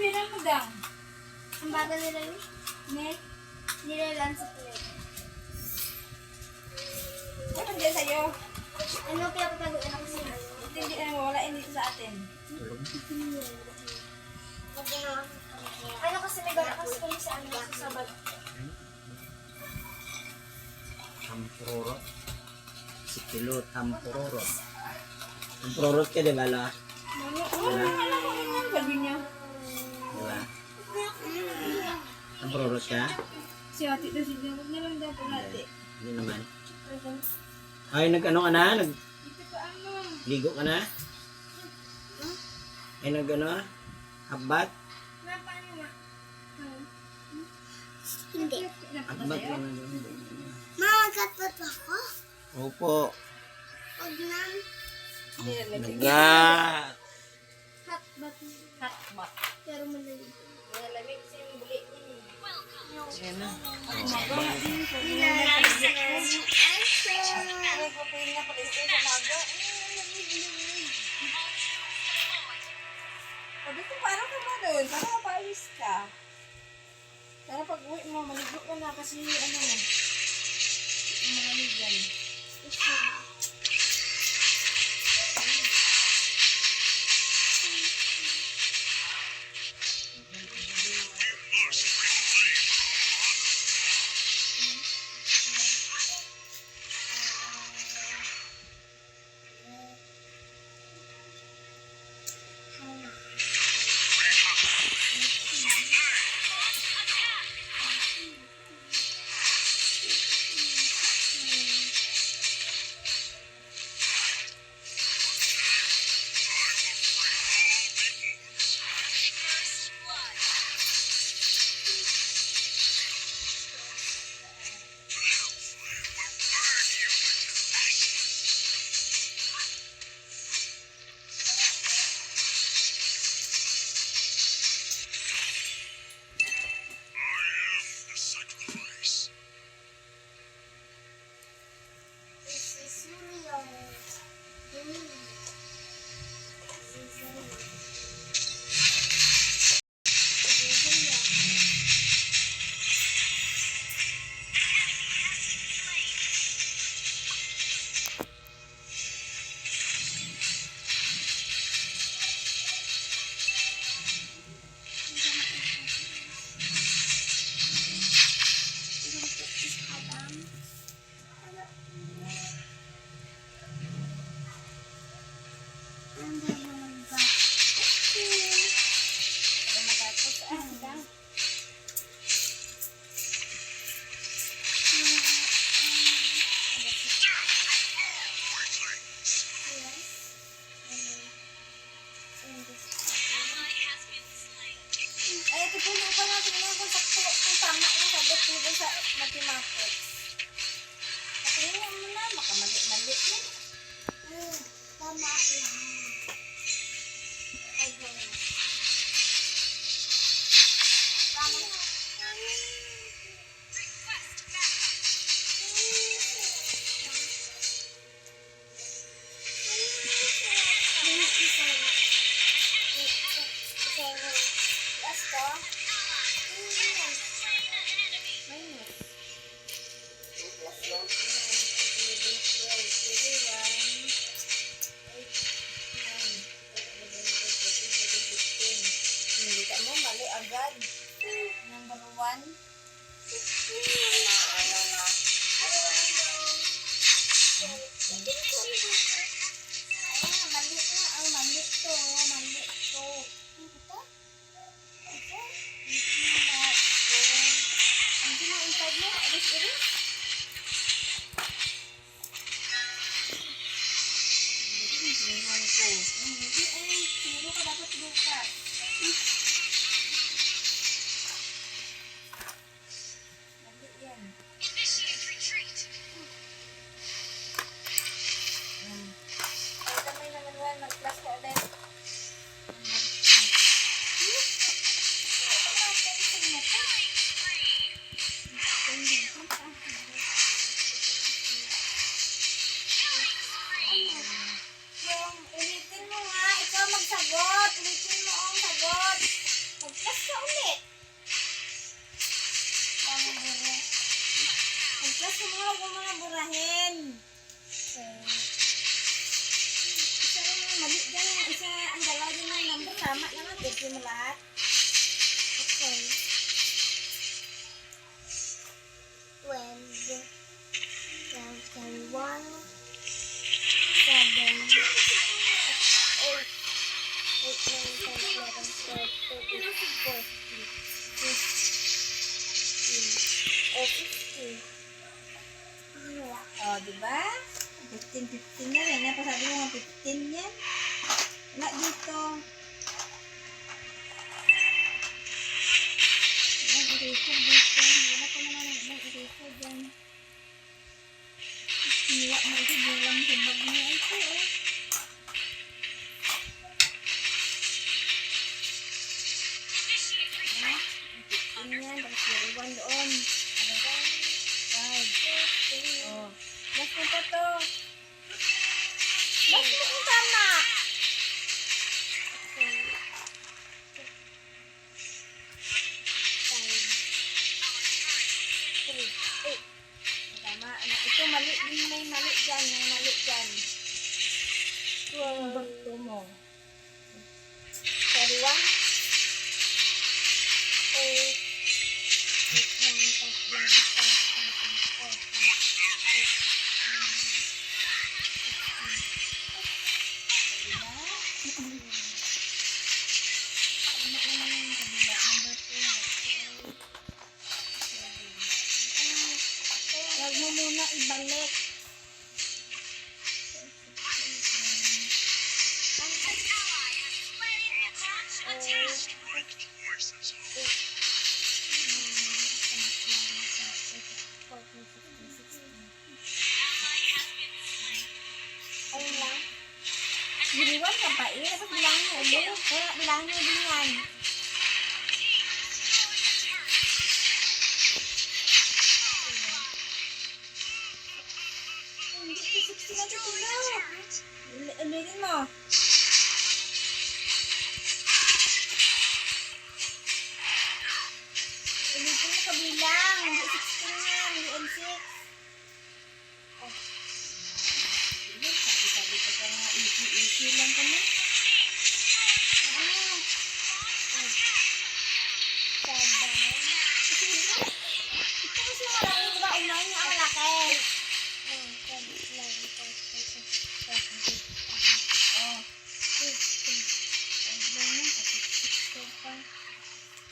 pira mo daw. Ang bagal nila yun. Ne? Nilalan sa plate. Ano dyan sa'yo? Ano kaya pataguin ako sila? Ito hindi na mawala hindi sa atin. Ano kasi may gawin kasi kami sa ano sa sabag. Tampuroro. Si Kilo Tampuroro. Tampuroro ka, di ba, la? Ano? Ano? Ano? Ano? Sabi niya. Tampuroro ka? Si ate daw si Huwag na lang daw po natin. Hindi naman. Ay, nag-ano ka na? Nag ano? ligo ka na? Ay, nag-ano? Na? Hindi. Habat ka na. Makakat pa ako? Opo. Huwag na. Naga! Hot bat. Hot bat. Pero. Malamig sa yung buli niya. Ayan na. Sabi ko, parang ka ba doon? Parang mapaalis ka. Pero pag uwi mo, maligo ka na kasi ano mo. Yung malamigan. This Ay, ito puno pa natin na kung sakto, kung tama yung sagot dun sa mathematics. Patingin mo na, makamali-mali yan. Tama ako yan. Hindi, ay, turo ka dapat bukas. One. Seven. Eight. Eight, nine, ten, eleven, twelve, thirteen, fourteen, fifteen. Oh, fifteen. Yeah. Oh, di ba? 15, 15 na rin. Napasabi mo nga 15 yan. Wala dito. Ayan, eraser dito. Wala pa naman ang eraser dyan. Hiniwa mo ito. Diyan lang sa Ulit. Kaya bilangin mo din yan. Hindi ko 60 na. Uli- Ulitin mo.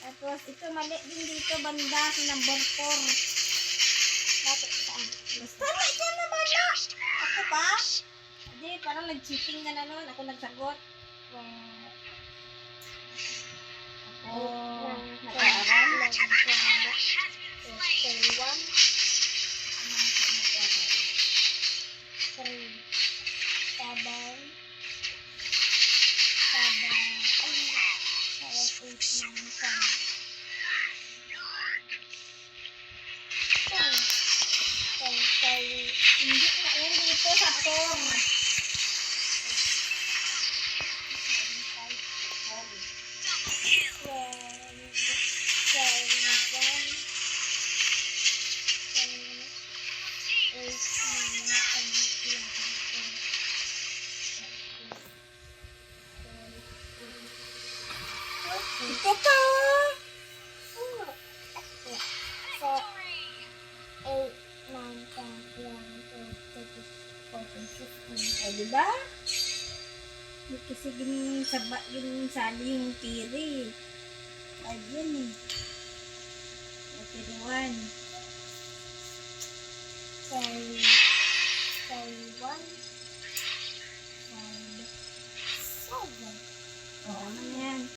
Tapos, ito mali din dito, banda sa number 4. Bakit saan? Basta na, ito na banda. Ako pa? Hindi, parang nag-cheating ka na nun. Ako nagsagot. One, Ako, ten, nag-aaral. Hindi na yan dito sa 4. Kasi gin saba, gin sali yung tiri. Ay, yan eh. O, tiri one. Sorry, sorry, one, five, seven. Ano yan?